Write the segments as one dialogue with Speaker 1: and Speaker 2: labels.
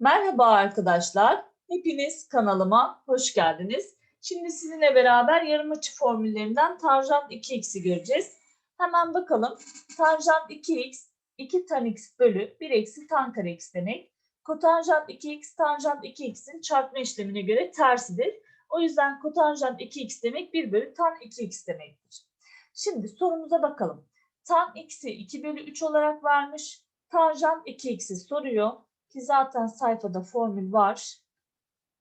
Speaker 1: Merhaba arkadaşlar. Hepiniz kanalıma hoş geldiniz. Şimdi sizinle beraber yarım açı formüllerinden tanjant 2x'i göreceğiz. Hemen bakalım. Tanjant 2x 2 tan x bölü 1 eksi tan kare x demek. Kotanjant 2x tanjant 2x'in çarpma işlemine göre tersidir. O yüzden kotanjant 2x demek 1 bölü tan 2x demektir. Şimdi sorumuza bakalım. Tan x'i 2 bölü 3 olarak vermiş. Tanjant 2x'i soruyor. Ki zaten sayfada formül var.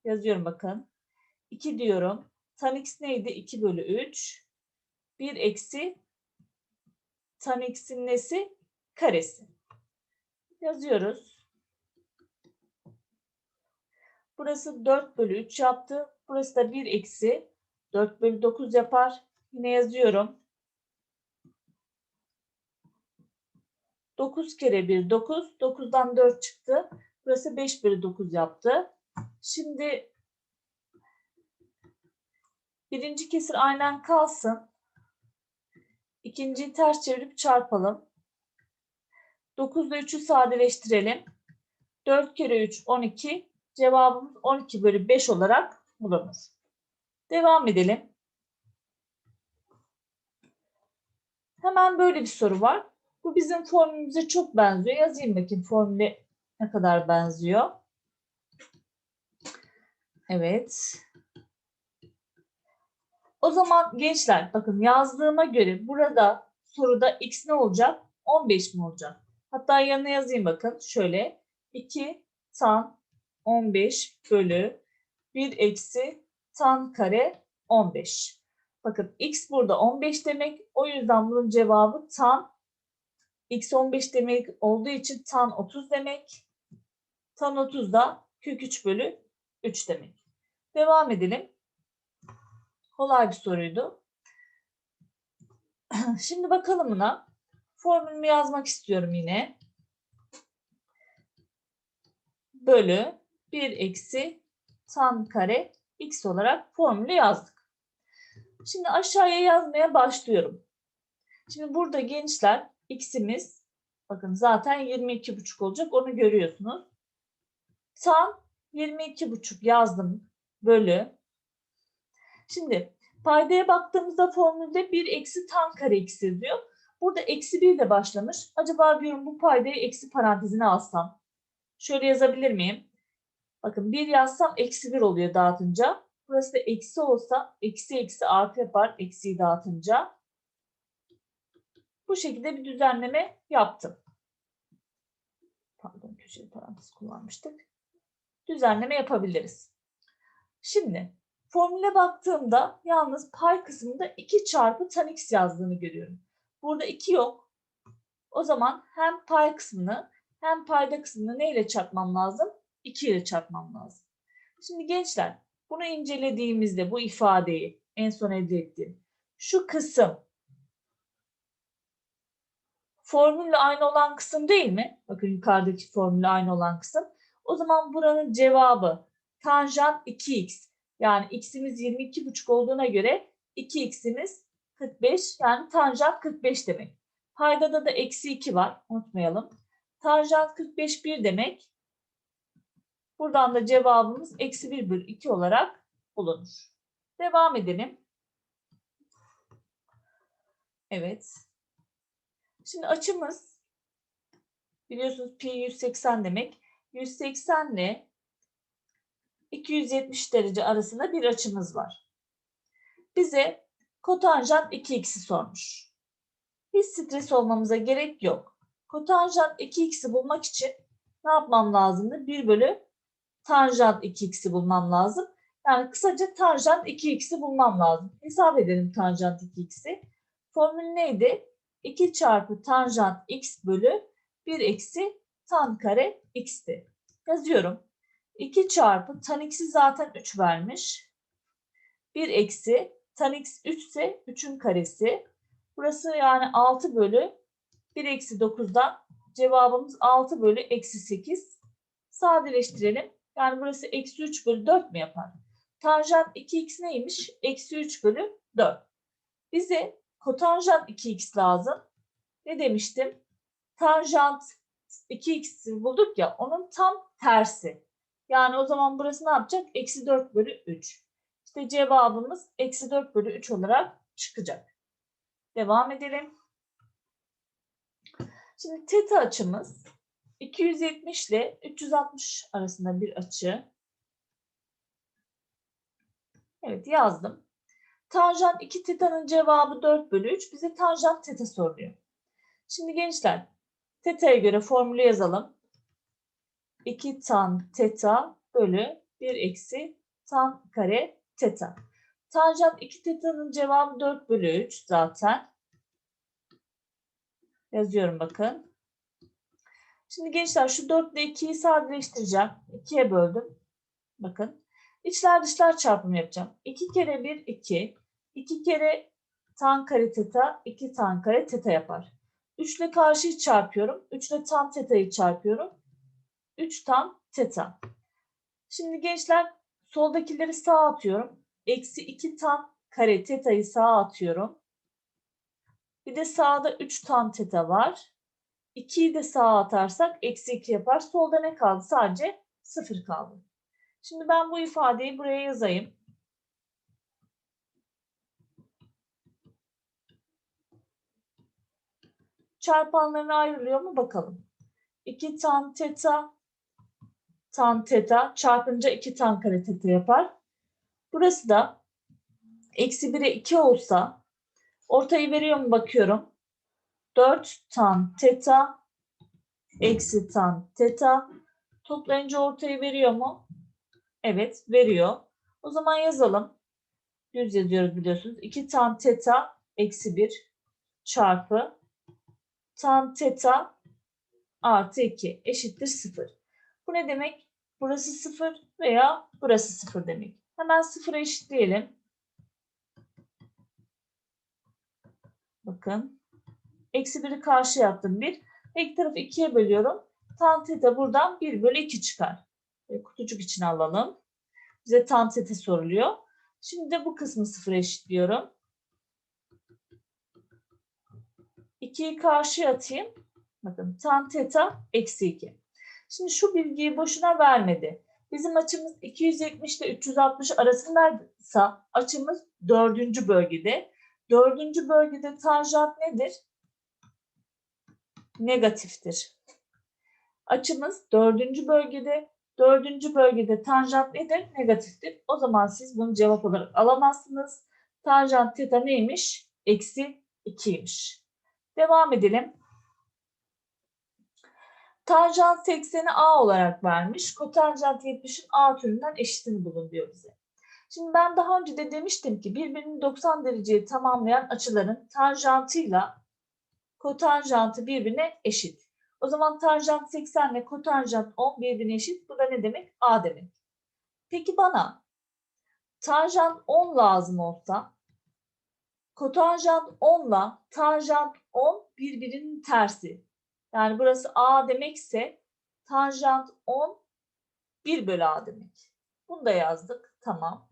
Speaker 1: Yazıyorum bakın. 2 diyorum. Tan x neydi? 2 bölü 3. 1 eksi tan x'in nesi? Karesi. Yazıyoruz. Burası 4 bölü 3 yaptı. Burası da 1 eksi 4 bölü 9 yapar. Yine yazıyorum. 9 kere 1 9. 9'dan 4 çıktı. Burası 5 bölü 9 yaptı. Şimdi birinci kesir aynen kalsın. İkinciyi ters çevirip çarpalım. 9 ile 3'ü sadeleştirelim. 4 kere 3 12. Cevabımız 12 bölü 5 olarak bulunur. Devam edelim. Hemen böyle bir soru var. Bu bizim formülümüze çok benziyor. Yazayım bakayım formüle ne kadar benziyor. Evet. O zaman gençler bakın yazdığıma göre burada soruda x ne olacak? 15 mi olacak? Hatta yanına yazayım bakın. Şöyle 2 tan 15 bölü 1 eksi tan kare 15. Bakın x burada 15 demek. O yüzden bunun cevabı tan x 15 demek olduğu için tan 30 demek. Tan 30 da kök 3 bölü 3 demek. Devam edelim. Kolay bir soruydu. Şimdi bakalım buna. Formülümü yazmak istiyorum yine. Bölü 1 eksi tan kare x olarak formülü yazdık. Şimdi aşağıya yazmaya başlıyorum. Şimdi burada gençler x'imiz bakın zaten 22,5 olacak onu görüyorsunuz. Tan 22,5 yazdım bölü. Şimdi paydaya baktığımızda formülde 1 eksi tan kare x yazıyor. Burada eksi 1 ile başlamış. Acaba diyorum bu paydayı eksi parantezine alsam. Şöyle yazabilir miyim? Bakın 1 yazsam eksi 1 oluyor dağıtınca. Burası da eksi olsa eksi eksi artı yapar eksiyi dağıtınca. Bu şekilde bir düzenleme yaptım. Pardon köşeli parantez kullanmıştık. Düzenleme yapabiliriz. Şimdi formüle baktığımda yalnız pay kısmında 2 çarpı tan x yazdığını görüyorum. Burada 2 yok. O zaman hem pay kısmını hem payda kısmını neyle çarpmam lazım? 2 ile çarpmam lazım. Şimdi gençler bunu incelediğimizde bu ifadeyi en son elde ettiğim şu kısım formülle aynı olan kısım değil mi? Bakın yukarıdaki formülle aynı olan kısım. O zaman buranın cevabı tanjant 2x. Yani x'imiz 22,5 olduğuna göre 2x'imiz 45 yani tanjant 45 demek. Paydada da eksi 2 var unutmayalım. Tanjant 45 1 demek. Buradan da cevabımız eksi 1 bölü 2 olarak bulunur. Devam edelim. Evet. Şimdi açımız biliyorsunuz pi 180 demek. 180 ile 270 derece arasında bir açımız var. Bize kotanjant 2x'i sormuş. Hiç stres olmamıza gerek yok. Kotanjant 2x'i bulmak için ne yapmam lazımdı? 1 bölü tanjant 2x'i bulmam lazım. Yani kısaca tanjant 2x'i bulmam lazım. Hesap edelim tanjant 2x'i. Formül neydi? 2 çarpı tanjant x bölü 1 eksi tan kare x'ti. Yazıyorum. 2 çarpı tan x'i zaten 3 vermiş. 1 eksi tan x 3 ise 3'ün karesi. Burası yani 6 bölü 1 eksi 9'dan cevabımız 6 bölü eksi 8. Sadeleştirelim. Yani burası eksi 3 bölü 4 mü yapar? Tanjant 2x neymiş? Eksi 3 bölü 4. Bize kotanjant 2x lazım. Ne demiştim? Tanjant 2x'i bulduk ya onun tam tersi. Yani o zaman burası ne yapacak? Eksi 4 bölü 3. İşte cevabımız eksi 4 bölü 3 olarak çıkacak. Devam edelim. Şimdi teta açımız 270 ile 360 arasında bir açı. Evet yazdım. Tanjant 2 teta'nın cevabı 4 bölü 3. Bize tanjant teta soruluyor. Şimdi gençler teta'ya göre formülü yazalım. 2 tan teta bölü 1 eksi tan kare teta. Tanjant 2 teta'nın cevabı 4 bölü 3 zaten. Yazıyorum bakın. Şimdi gençler şu 4 ile 2'yi sadeleştireceğim. 2'ye böldüm. Bakın. İçler dışlar çarpımı yapacağım. 2 kere 1 2. 2 kere tan kare teta 2 tan kare teta yapar. 3 ile karşıyı çarpıyorum. 3 ile tan teta'yı çarpıyorum. 3 tan teta. Şimdi gençler soldakileri sağa atıyorum. Eksi 2 tan kare teta'yı sağa atıyorum. Bir de sağda 3 tan teta var. 2'yi de sağa atarsak eksi 2 yapar. Solda ne kaldı? Sadece 0 kaldı. Şimdi ben bu ifadeyi buraya yazayım. Çarpanlarına ayrılıyor mu bakalım. 2 tan teta tan teta çarpınca 2 tan kare teta yapar. Burası da eksi 1'e 2 olsa ortayı veriyor mu bakıyorum. 4 tan teta eksi tan teta toplayınca ortayı veriyor mu? Evet veriyor. O zaman yazalım. Düz yazıyoruz biliyorsunuz. 2 tan teta eksi 1 çarpı tan teta artı 2 eşittir 0. Bu ne demek? Burası 0 veya burası 0 demek. Hemen 0'a eşitleyelim. Bakın. Eksi 1'i karşıya attım 1. İlk tarafı 2'ye bölüyorum. Tan teta buradan 1 bölü 2 çıkar. Kutucuk içine alalım. Bize tan teta soruluyor. Şimdi de bu kısmı 0'a eşitliyorum. 2'yi karşıya atayım. Bakın tan teta eksi 2. Şimdi şu bilgiyi boşuna vermedi. Bizim açımız 270 ile 360 arasındaysa açımız dördüncü bölgede. Dördüncü bölgede tanjant nedir? Negatiftir. Açımız dördüncü bölgede. Dördüncü bölgede tanjant nedir? Negatiftir. O zaman siz bunu cevap olarak alamazsınız. Tanjant teta neymiş? Eksi 2'ymiş. Devam edelim. Tanjant 80'i A olarak vermiş. Kotanjant 70'in A türünden eşitini bulun diyor bize. Şimdi ben daha önce de demiştim ki birbirini 90 dereceye tamamlayan açıların tanjantıyla kotanjantı birbirine eşit. O zaman tanjant 80 ile kotanjant 10 birbirine eşit. Bu da ne demek? A demek. Peki bana tanjant 10 lazım olsa kotanjant 10 ile tanjant 10 birbirinin tersi. Yani burası A demekse tanjant 10 1 bölü A demek. Bunu da yazdık. Tamam.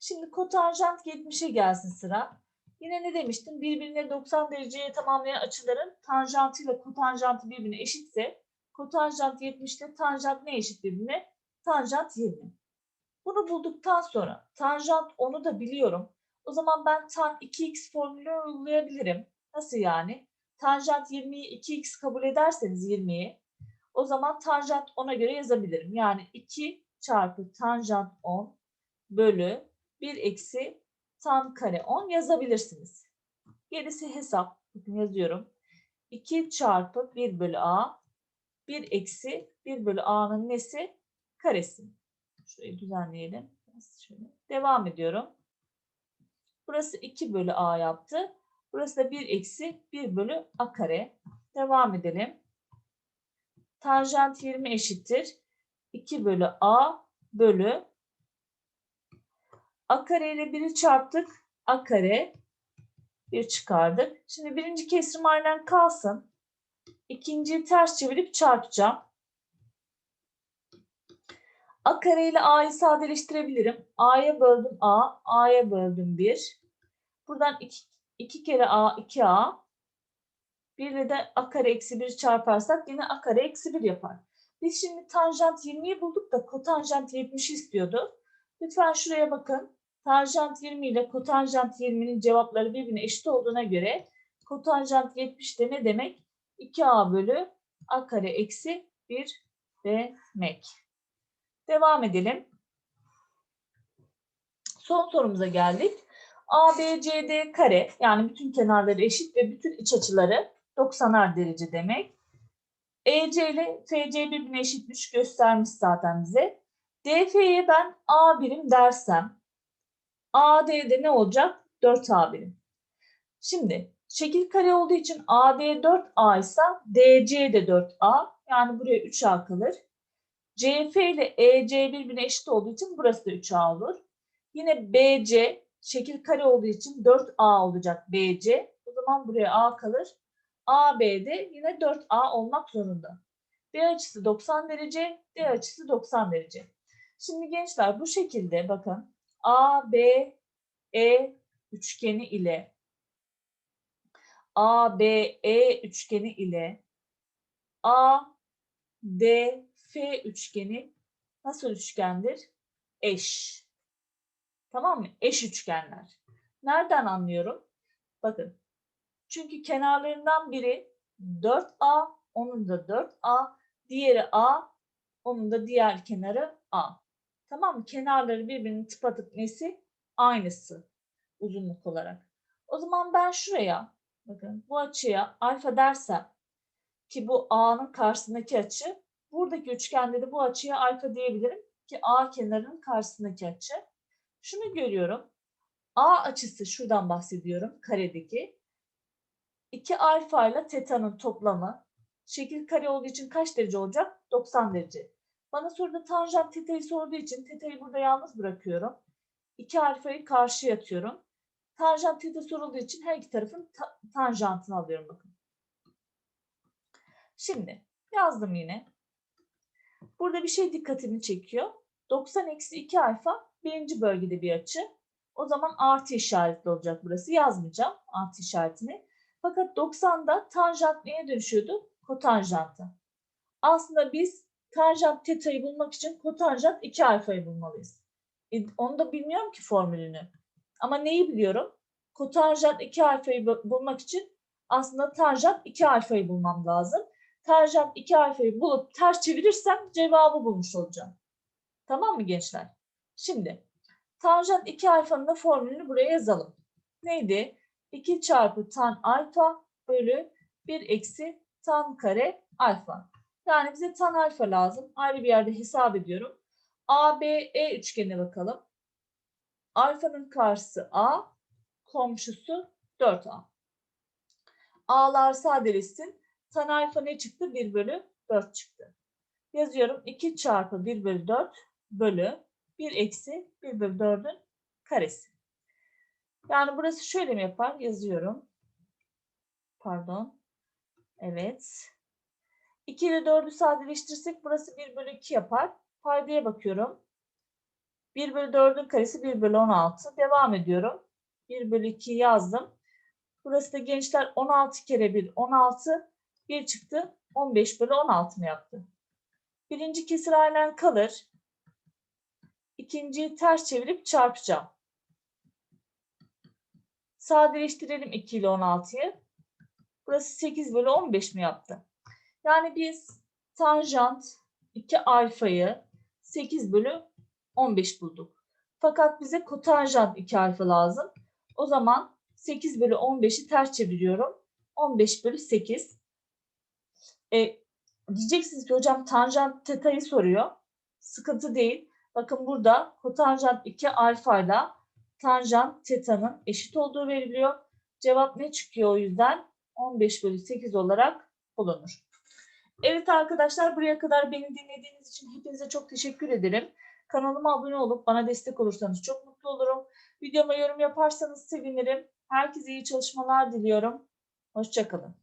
Speaker 1: Şimdi kotanjant 70'e gelsin sıra. Yine ne demiştim? Birbirine 90 dereceye tamamlayan açıların tanjantıyla kotanjantı birbirine eşitse kotanjant 70 ile tanjant ne eşit birbirine? Tanjant 20. Bunu bulduktan sonra tanjant 10'u da biliyorum. O zaman ben tan 2x formülü uygulayabilirim. Nasıl yani? Tanjant 20'yi 2x kabul ederseniz 20'yi o zaman tanjant 10'a göre yazabilirim. Yani 2 çarpı tanjant 10 bölü 1 eksi tan kare 10 yazabilirsiniz. Gerisi hesap. Bakın yazıyorum. 2 çarpı 1 bölü a 1 eksi 1 bölü a'nın nesi? Karesi. Şurayı düzenleyelim. Şöyle. Devam ediyorum. Burası 2 bölü a yaptı. Burası da 1 eksi 1 bölü a kare. Devam edelim. Tanjant 20 eşittir. 2 bölü a bölü a kare ile 1'i çarptık. a kare 1 çıkardık. Şimdi birinci kesrim aynen kalsın. İkinciyi ters çevirip çarpacağım. A kare ile a'yı sadeleştirebilirim. a'ya böldüm a, a'ya böldüm 1. Buradan 2, 2 kere a, 2a. Bir de a kare eksi 1 çarparsak yine a kare eksi 1 yapar. Biz şimdi tanjant 20'yi bulduk da kotanjant 70 istiyordu. Lütfen şuraya bakın. Tanjant 20 ile kotanjant 20'nin cevapları birbirine eşit olduğuna göre kotanjant 70 de ne demek? 2a bölü a kare eksi 1 demek. Devam edelim. Son sorumuza geldik. ABCD kare yani bütün kenarları eşit ve bütün iç açıları 90'ar derece demek. EC ile FC birbirine eşitmiş göstermiş zaten bize. DF'ye ben A birim dersem AD'de ne olacak? 4A birim. Şimdi şekil kare olduğu için AD 4A ise DC de 4A. Yani buraya 3A kalır. CF ile EC birbirine eşit olduğu için burası da 3A olur. Yine BC şekil kare olduğu için 4A olacak BC. O zaman buraya A kalır. AB'de yine 4A olmak zorunda. B açısı 90 derece, D açısı 90 derece. Şimdi gençler bu şekilde bakın ABE üçgeni ile ABE üçgeni ile ADF üçgeni nasıl üçgendir? Eş. Tamam mı? Eş üçgenler. Nereden anlıyorum? Bakın. Çünkü kenarlarından biri 4A, onun da 4A, diğeri A, onun da diğer kenarı A. Tamam mı? Kenarları birbirinin tıpatıp nesi? Aynısı uzunluk olarak. O zaman ben şuraya bakın bu açıya alfa dersem ki bu A'nın karşısındaki açı buradaki üçgende de bu açıya alfa diyebilirim ki A kenarının karşısındaki açı. Şunu görüyorum. A açısı şuradan bahsediyorum karedeki. 2 alfa ile teta'nın toplamı şekil kare olduğu için kaç derece olacak? 90 derece. Bana soruda tanjant teta'yı sorduğu için teta'yı burada yalnız bırakıyorum. 2 alfayı karşıya atıyorum. Tanjant teta sorulduğu için her iki tarafın ta tanjantını alıyorum bakın. Şimdi yazdım yine. Burada bir şey dikkatimi çekiyor. 90 eksi 2 alfa birinci bölgede bir açı. O zaman artı işaretli olacak burası. Yazmayacağım artı işaretini. Fakat 90'da tanjant neye dönüşüyordu? Kotanjanta. Aslında biz tanjant teta'yı bulmak için kotanjant 2 alfayı bulmalıyız. E, onu da bilmiyorum ki formülünü. Ama neyi biliyorum? Kotanjant 2 alfayı bulmak için aslında tanjant 2 alfayı bulmam lazım. Tanjant 2 alfayı bulup ters çevirirsem cevabı bulmuş olacağım. Tamam mı gençler? Şimdi tanjant 2 alfanın da formülünü buraya yazalım. Neydi? 2 çarpı tan alfa bölü 1 eksi tan kare alfa. Yani bize tan alfa lazım. Ayrı bir yerde hesap ediyorum. ABE üçgenine bakalım. Alfanın karşısı A, komşusu 4A. A'lar sadeleşsin. Tan alfa ne çıktı? 1 bölü 4 çıktı. Yazıyorum 2 çarpı 1 bölü 4 bölü 1 eksi 1 bölü 4'ün karesi. Yani burası şöyle mi yapar? Yazıyorum. Pardon. Evet. 2 ile 4'ü sadeleştirirsek burası 1 bölü 2 yapar. Paydaya bakıyorum. 1 bölü 4'ün karesi 1 bölü 16. Devam ediyorum. 1 bölü 2 yazdım. Burası da gençler 16 kere 1 16. 1 çıktı. 15 bölü 16 mı yaptı? Birinci kesir aynen kalır. İkinciyi ters çevirip çarpacağım. Sadeleştirelim 2 ile 16'yı. Burası 8 bölü 15 mi yaptı? Yani biz tanjant 2 alfayı 8 bölü 15 bulduk. Fakat bize kotanjant 2 alfa lazım. O zaman 8 bölü 15'i ters çeviriyorum. 15 bölü 8. E, diyeceksiniz ki hocam tanjant teta'yı soruyor. Sıkıntı değil. Bakın burada kotanjant 2 alfa ile tanjant teta'nın eşit olduğu veriliyor. Cevap ne çıkıyor o yüzden? 15 bölü 8 olarak bulunur. Evet arkadaşlar buraya kadar beni dinlediğiniz için hepinize çok teşekkür ederim. Kanalıma abone olup bana destek olursanız çok mutlu olurum. Videoma yorum yaparsanız sevinirim. Herkese iyi çalışmalar diliyorum. Hoşçakalın.